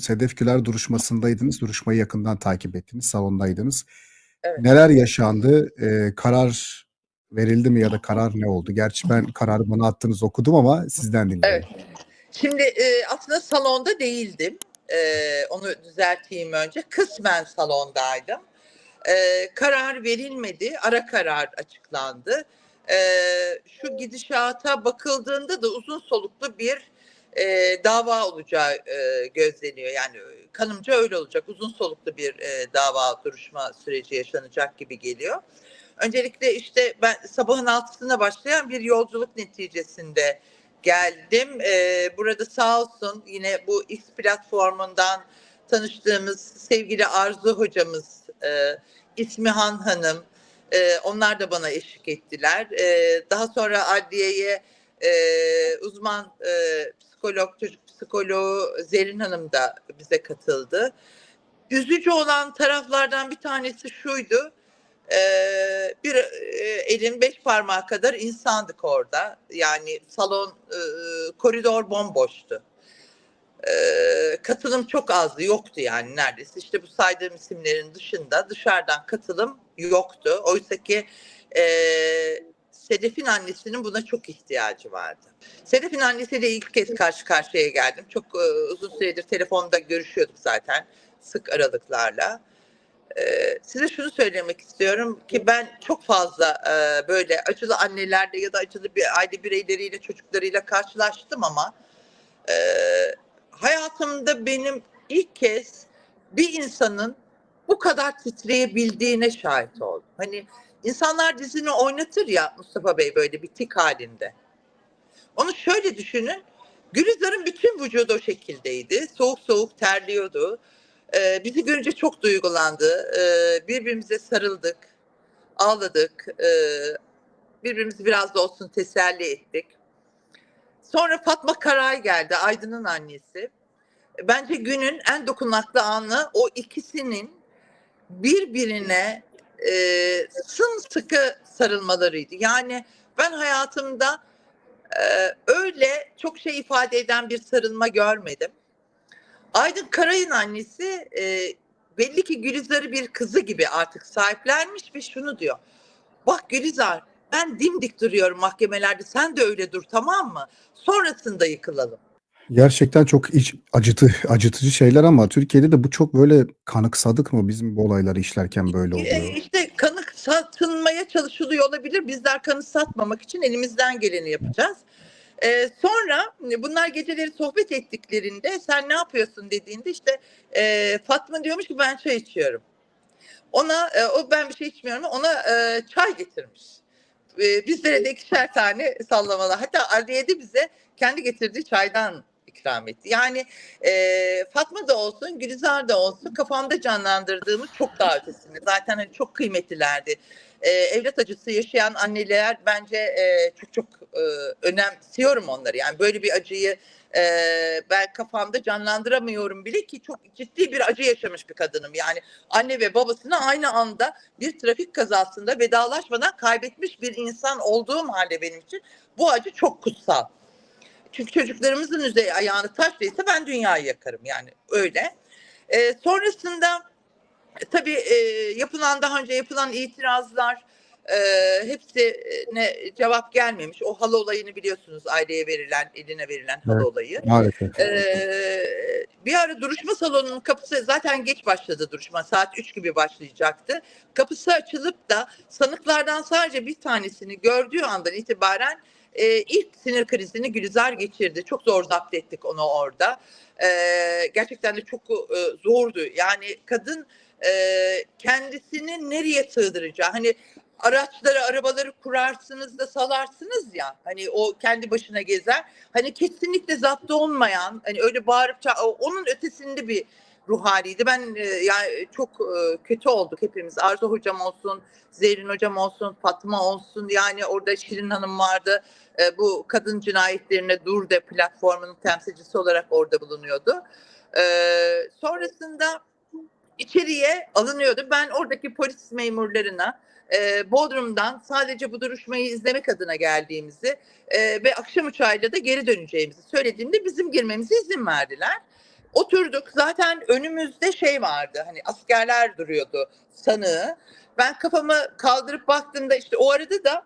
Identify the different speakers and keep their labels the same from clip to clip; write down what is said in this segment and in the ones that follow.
Speaker 1: Sedef Güler duruşmasındaydınız. Duruşmayı yakından takip ettiniz. Salondaydınız.
Speaker 2: Evet.
Speaker 1: Neler yaşandı? Ee, karar verildi mi ya da karar ne oldu? Gerçi ben kararı bana attınız okudum ama sizden dinleyelim.
Speaker 2: Evet. Şimdi e, aslında salonda değildim. E, onu düzelteyim önce. Kısmen salondaydım. E, karar verilmedi. Ara karar açıklandı. E, şu gidişata bakıldığında da uzun soluklu bir e, dava olacağı e, gözleniyor. Yani kanımca öyle olacak. Uzun soluklu bir e, dava duruşma süreci yaşanacak gibi geliyor. Öncelikle işte ben sabahın altısında başlayan bir yolculuk neticesinde geldim. Ee, burada sağ olsun yine bu X platformundan tanıştığımız sevgili Arzu hocamız, e, İsmihan Hanım, e, onlar da bana eşlik ettiler. E, daha sonra adliyeye e, uzman e, psikolog, çocuk psikoloğu Zerrin Hanım da bize katıldı. Üzücü olan taraflardan bir tanesi şuydu. Ee, bir e, elin beş parmağı kadar insandık orada. Yani salon, e, koridor bomboştu. Ee, katılım çok azdı, yoktu yani neredeyse. İşte bu saydığım isimlerin dışında dışarıdan katılım yoktu. Oysa ki e, Sedef'in annesinin buna çok ihtiyacı vardı. Sedef'in annesiyle ilk kez karşı karşıya geldim. Çok e, uzun süredir telefonda görüşüyorduk zaten sık aralıklarla. Ee, size şunu söylemek istiyorum ki ben çok fazla e, böyle acılı annelerle ya da acılı bir aile bireyleriyle çocuklarıyla karşılaştım ama e, hayatımda benim ilk kez bir insanın bu kadar titreyebildiğine şahit oldum. Hani insanlar dizini oynatır ya Mustafa Bey böyle bir tik halinde. Onu şöyle düşünün. Gülizar'ın bütün vücudu o şekildeydi. Soğuk soğuk terliyordu. Ee, bizi görünce çok duygulandı. Ee, birbirimize sarıldık, ağladık. Ee, birbirimizi biraz da olsun teselli ettik. Sonra Fatma Karay geldi, Aydın'ın annesi. Bence günün en dokunaklı anı o ikisinin birbirine e, sımsıkı sarılmalarıydı. Yani ben hayatımda e, öyle çok şey ifade eden bir sarılma görmedim. Aydın Karay'ın annesi e, belli ki Gülizar'ı bir kızı gibi artık sahiplenmiş ve şunu diyor. Bak Gülizar ben dimdik duruyorum mahkemelerde sen de öyle dur tamam mı? Sonrasında yıkılalım.
Speaker 1: Gerçekten çok iç, acıtı, acıtıcı şeyler ama Türkiye'de de bu çok böyle kanıksadık mı bizim bu olayları işlerken böyle
Speaker 2: E,
Speaker 1: oluyor.
Speaker 2: işte kanık satılmaya çalışılıyor olabilir. Bizler kanı satmamak için elimizden geleni yapacağız. Ee, sonra bunlar geceleri sohbet ettiklerinde sen ne yapıyorsun dediğinde işte e, Fatma diyormuş ki ben çay içiyorum. Ona e, o ben bir şey içmiyorum ona e, çay getirmiş. E, bizlere de ikişer tane sallamalar. Hatta Adliye'de bize kendi getirdiği çaydan ikram etti. Yani e, Fatma da olsun, Gülizar da olsun kafamda canlandırdığımız çok daha ötesinde. Zaten hani çok kıymetlilerdi. E, evlat acısı yaşayan anneler bence e, çok çok e, önemsiyorum onları. Yani böyle bir acıyı e, ben kafamda canlandıramıyorum bile ki çok ciddi bir acı yaşamış bir kadınım. Yani anne ve babasını aynı anda bir trafik kazasında vedalaşmadan kaybetmiş bir insan olduğum halde benim için bu acı çok kutsal. Çünkü çocuklarımızın üzeri ayağını taşlaysa ben dünyayı yakarım yani öyle. E, sonrasında e, tabii e, yapılan daha önce yapılan itirazlar e, hepsine cevap gelmemiş. O halı olayını biliyorsunuz aileye verilen, eline verilen halı
Speaker 1: Evet.
Speaker 2: olayı.
Speaker 1: Maalesef.
Speaker 2: Ee, bir ara duruşma salonunun kapısı zaten geç başladı duruşma saat 3 gibi başlayacaktı. Kapısı açılıp da sanıklardan sadece bir tanesini gördüğü andan itibaren e, ilk sinir krizini Gülizar geçirdi. Çok zor zapt ettik onu orada. Ee, gerçekten de çok e, zordu. Yani kadın e, kendisini nereye sığdıracağı hani araçları arabaları kurarsınız da salarsınız ya hani o kendi başına gezer hani kesinlikle zaptı olmayan hani öyle bağırıp onun ötesinde bir ruh haliydi. Ben e, yani çok e, kötü olduk hepimiz. Arzu hocam olsun, Zerrin hocam olsun, Fatma olsun yani orada Şirin Hanım vardı. E, bu kadın cinayetlerine dur de platformunun temsilcisi olarak orada bulunuyordu. E, sonrasında içeriye alınıyordu. Ben oradaki polis memurlarına e, Bodrum'dan sadece bu duruşmayı izlemek adına geldiğimizi e, ve akşam uçağıyla da geri döneceğimizi söylediğimde bizim girmemize izin verdiler. Oturduk. Zaten önümüzde şey vardı. Hani askerler duruyordu sanığı. Ben kafamı kaldırıp baktığımda işte o arada da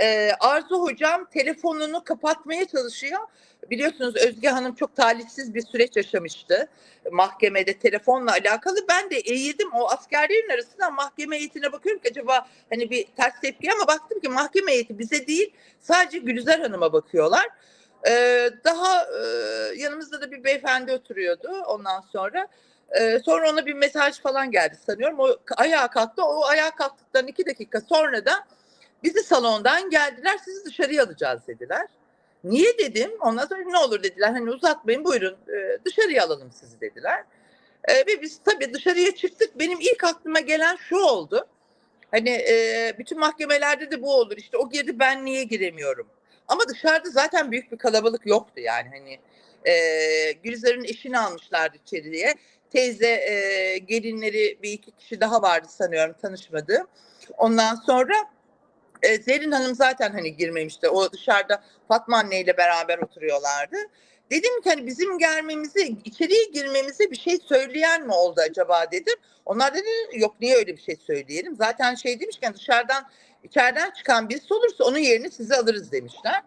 Speaker 2: e, Arzu hocam telefonunu kapatmaya çalışıyor. Biliyorsunuz Özge Hanım çok talihsiz bir süreç yaşamıştı mahkemede telefonla alakalı. Ben de eğildim o askerlerin arasından mahkeme heyetine bakıyorum ki acaba hani bir ters tepki ama baktım ki mahkeme heyeti bize değil sadece Gülizar Hanım'a bakıyorlar. Ee, daha e, yanımızda da bir beyefendi oturuyordu ondan sonra. Ee, sonra ona bir mesaj falan geldi sanıyorum. O ayağa kalktı. O ayağa kalktıktan iki dakika sonra da bizi salondan geldiler. Sizi dışarıya alacağız dediler. Niye dedim. Ondan sonra ne olur dediler. Hani uzatmayın buyurun e, dışarıya alalım sizi dediler. E, ve biz tabii dışarıya çıktık. Benim ilk aklıma gelen şu oldu. Hani e, bütün mahkemelerde de bu olur. İşte o girdi ben niye giremiyorum. Ama dışarıda zaten büyük bir kalabalık yoktu yani. Hani e, Gülizar'ın eşini almışlardı içeriye. Teyze e, gelinleri bir iki kişi daha vardı sanıyorum tanışmadı. Ondan sonra e, Zerrin Hanım zaten hani girmemişti. O dışarıda Fatma anne ile beraber oturuyorlardı. Dedim ki hani bizim gelmemizi, içeriye girmemize bir şey söyleyen mi oldu acaba dedim. Onlar dedi yok niye öyle bir şey söyleyelim. Zaten şey demişken dışarıdan içeriden çıkan birisi olursa onun yerini size alırız demişler.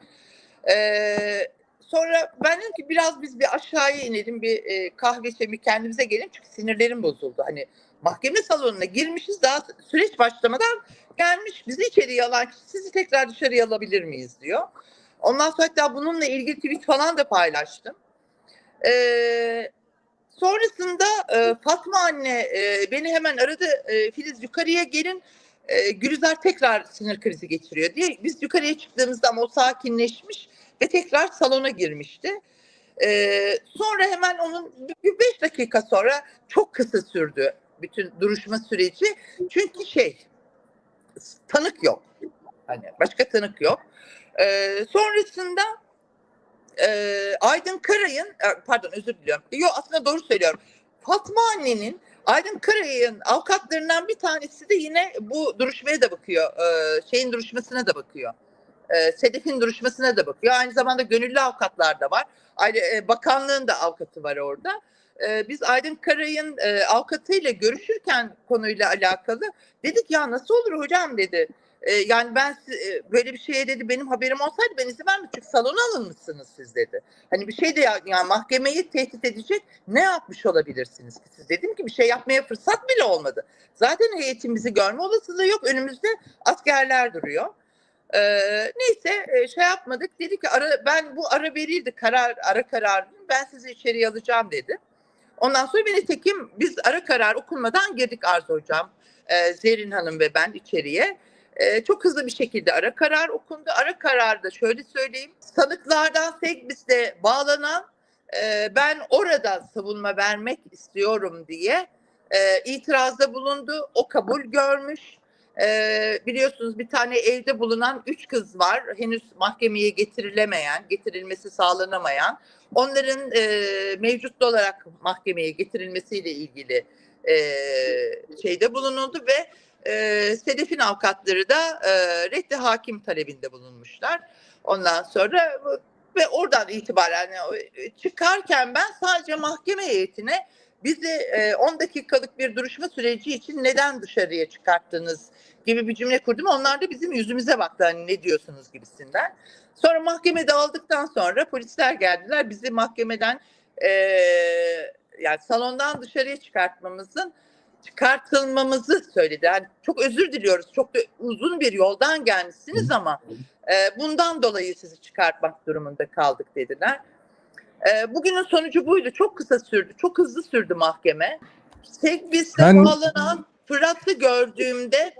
Speaker 2: Ee, sonra ben dedim ki biraz biz bir aşağıya inelim bir e, kahve içelim kendimize gelin çünkü sinirlerim bozuldu. Hani mahkeme salonuna girmişiz daha süreç başlamadan gelmiş bizi içeriye alan kişi sizi tekrar dışarıya alabilir miyiz diyor. Ondan sonra hatta bununla ilgili tweet falan da paylaştım. Ee, sonrasında e, Fatma anne e, beni hemen aradı. E, Filiz yukarıya gelin. E, Gülizar tekrar sinir krizi geçiriyor diye. Biz yukarıya çıktığımızda ama o sakinleşmiş ve tekrar salona girmişti. E, sonra hemen onun bir beş dakika sonra çok kısa sürdü bütün duruşma süreci. Çünkü şey tanık yok. Hani başka tanık yok. Ee, sonrasında e, Aydın Karay'ın e, pardon özür diliyorum. Yok aslında doğru söylüyorum. Fatma annenin Aydın Karay'ın avukatlarından bir tanesi de yine bu duruşmaya da bakıyor. E, şeyin duruşmasına da bakıyor. E, Sedef'in duruşmasına da bakıyor. Aynı zamanda gönüllü avukatlar da var. E, bakanlığın da avukatı var orada. E, biz Aydın Karay'ın e, avukatıyla görüşürken konuyla alakalı dedik ya nasıl olur hocam dedi. E, yani ben e, böyle bir şeye dedi benim haberim olsaydı ben izin vermem çünkü salona alınmışsınız siz dedi. Hani bir şey de ya, yani mahkemeyi tehdit edecek ne yapmış olabilirsiniz ki siz dedim ki bir şey yapmaya fırsat bile olmadı. Zaten heyetimizi görme olasılığı yok önümüzde askerler duruyor. Ee, neyse e, şey yapmadık dedi ki ara, ben bu ara verildi karar ara karar ben sizi içeriye alacağım dedi. Ondan sonra beni tekim biz ara karar okunmadan girdik Arzu hocam, e, Zerrin Hanım ve ben içeriye. E, çok hızlı bir şekilde ara karar okundu. Ara kararda şöyle söyleyeyim. Sanıklardan Segbis'le bağlanan e, ben orada savunma vermek istiyorum diye e, itirazda bulundu. O kabul görmüş. E, biliyorsunuz bir tane evde bulunan üç kız var. Henüz mahkemeye getirilemeyen, getirilmesi sağlanamayan. Onların e, mevcut olarak mahkemeye getirilmesiyle ilgili e, şeyde bulunuldu ve e, Sedef'in avukatları da e, reddi hakim talebinde bulunmuşlar. Ondan sonra ve oradan itibaren e, çıkarken ben sadece mahkeme heyetine bizi e, 10 dakikalık bir duruşma süreci için neden dışarıya çıkarttınız gibi bir cümle kurdum. Onlar da bizim yüzümüze baktı hani ne diyorsunuz gibisinden. Sonra mahkeme dağıldıktan sonra polisler geldiler. Bizi mahkemeden e, yani salondan dışarıya çıkartmamızın çıkartılmamızı söyledi. Yani çok özür diliyoruz. Çok da uzun bir yoldan gelmişsiniz ama e, bundan dolayı sizi çıkartmak durumunda kaldık dediler. E, bugünün sonucu buydu. Çok kısa sürdü. Çok hızlı sürdü mahkeme. Segbis'te
Speaker 1: Ben-
Speaker 2: bağlanan Fırat'ı gördüğümde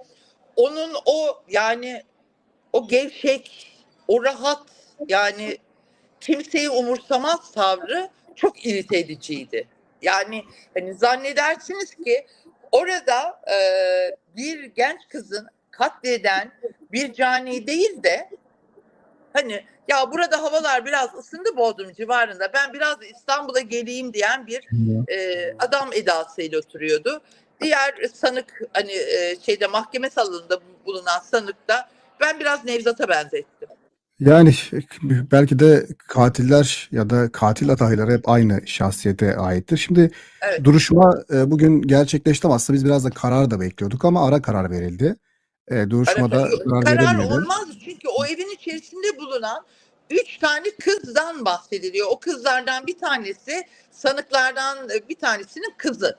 Speaker 2: onun o yani o gevşek, o rahat yani kimseyi umursamaz tavrı çok irite ediciydi. Yani hani zannedersiniz ki orada e, bir genç kızın katleden bir cani değil de hani ya burada havalar biraz ısındı Bodrum civarında ben biraz İstanbul'a geleyim diyen bir e, adam edasıyla oturuyordu. Diğer sanık hani e, şeyde mahkeme salonunda bulunan sanık da ben biraz Nevzat'a benzettim.
Speaker 1: Yani belki de katiller ya da katil adayları hep aynı şahsiyete aittir. Şimdi
Speaker 2: Evet.
Speaker 1: duruşma e, bugün gerçekleşti ama aslında biz biraz da karar da bekliyorduk ama ara karar verildi. E, duruşmada
Speaker 2: Ara-
Speaker 1: karar,
Speaker 2: karar
Speaker 1: verilmedi.
Speaker 2: olmaz çünkü o evin içerisinde bulunan üç tane kızdan bahsediliyor. O kızlardan bir tanesi sanıklardan e, bir tanesinin kızı.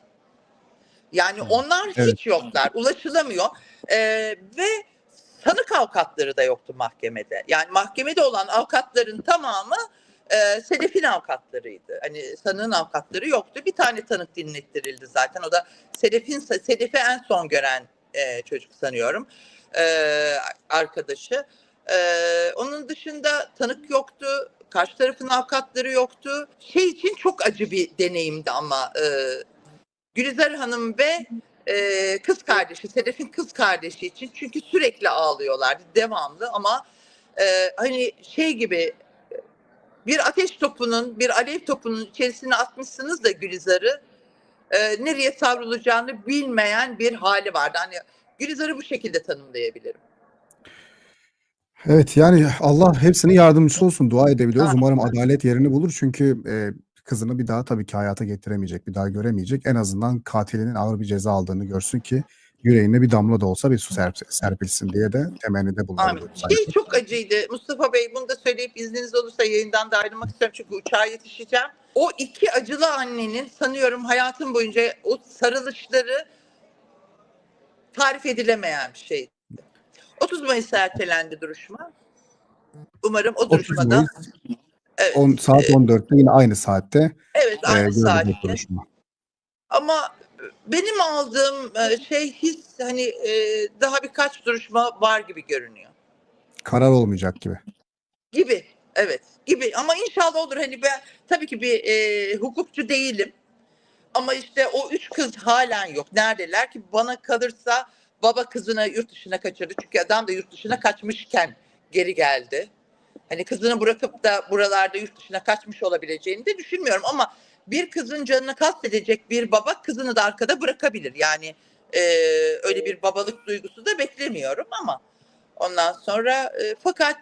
Speaker 2: Yani
Speaker 1: Hı,
Speaker 2: onlar
Speaker 1: evet.
Speaker 2: hiç yoklar, ulaşılamıyor Ee, ve sanık avukatları da yoktu mahkemede. Yani mahkemede olan avukatların tamamı e, Sedef'in avukatlarıydı. Hani sanığın avukatları yoktu. Bir tane tanık dinlettirildi zaten. O da Sedef'in Sedef'i en son gören e, çocuk sanıyorum. E, arkadaşı. E, onun dışında tanık yoktu. Karşı tarafın avukatları yoktu. Şey için çok acı bir deneyimdi ama e, Gülizar Hanım ve e, kız kardeşi, Sedef'in kız kardeşi için çünkü sürekli ağlıyorlardı devamlı ama e, hani şey gibi bir ateş topunun, bir alev topunun içerisine atmışsınız da Gülizar'ı e, nereye savrulacağını bilmeyen bir hali vardı. Hani Gülizar'ı bu şekilde tanımlayabilirim.
Speaker 1: Evet yani Allah hepsinin yardımcısı olsun dua edebiliyoruz. Umarım adalet yerini bulur çünkü e, kızını bir daha tabii ki hayata getiremeyecek, bir daha göremeyecek. En azından katilinin ağır bir ceza aldığını görsün ki yüreğine bir damla da olsa bir su serp- serpilsin diye de temennide bulunalım.
Speaker 2: Şey çok acıydı. Mustafa Bey bunu da söyleyip izniniz olursa yayından da ayrılmak istiyorum çünkü uçağa yetişeceğim. O iki acılı annenin sanıyorum hayatım boyunca o sarılışları tarif edilemeyen bir şeydi. 30 Mayıs'a ertelendi duruşma. Umarım o
Speaker 1: 30
Speaker 2: duruşmada
Speaker 1: Mayıs
Speaker 2: evet,
Speaker 1: on, saat 14'te yine aynı saatte
Speaker 2: evet
Speaker 1: e,
Speaker 2: aynı
Speaker 1: görülecek
Speaker 2: saatte. Ama benim aldığım e, şey his hani e, daha birkaç duruşma var gibi görünüyor.
Speaker 1: Karar olmayacak gibi.
Speaker 2: Gibi. Evet. Gibi. Ama inşallah olur. Hani ben tabii ki bir e, hukukçu değilim. Ama işte o üç kız halen yok. Neredeler ki bana kalırsa baba kızını yurt dışına kaçırdı. Çünkü adam da yurt dışına kaçmışken geri geldi. Hani kızını bırakıp da buralarda yurt dışına kaçmış olabileceğini de düşünmüyorum. Ama bir kızın canını kastedecek bir baba kızını da arkada bırakabilir. Yani e, öyle bir babalık duygusu da beklemiyorum ama ondan sonra e, fakat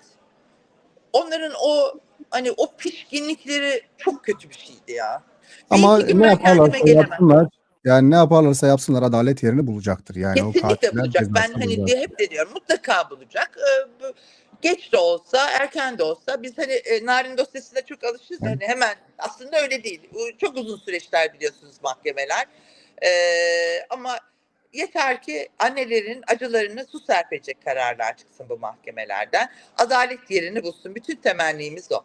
Speaker 2: onların o hani o pişkinlikleri çok kötü bir şeydi ya.
Speaker 1: Ama
Speaker 2: İyi
Speaker 1: ne yaparlarsa yapsınlar yani ne yaparlarsa yapsınlar adalet yerini bulacaktır. Yani o
Speaker 2: Kesinlikle
Speaker 1: katiller
Speaker 2: bulacak. Ben hani
Speaker 1: bulacak.
Speaker 2: diye hep de diyorum mutlaka bulacak. Ee, geç de olsa, erken de olsa biz hani e, narin dosyasına çok alışırız. Hani hemen aslında öyle değil. Çok uzun süreçler biliyorsunuz mahkemeler. Ee, ama yeter ki annelerin acılarını su serpecek kararlar çıksın bu mahkemelerden. Adalet yerini bulsun. Bütün temennimiz o.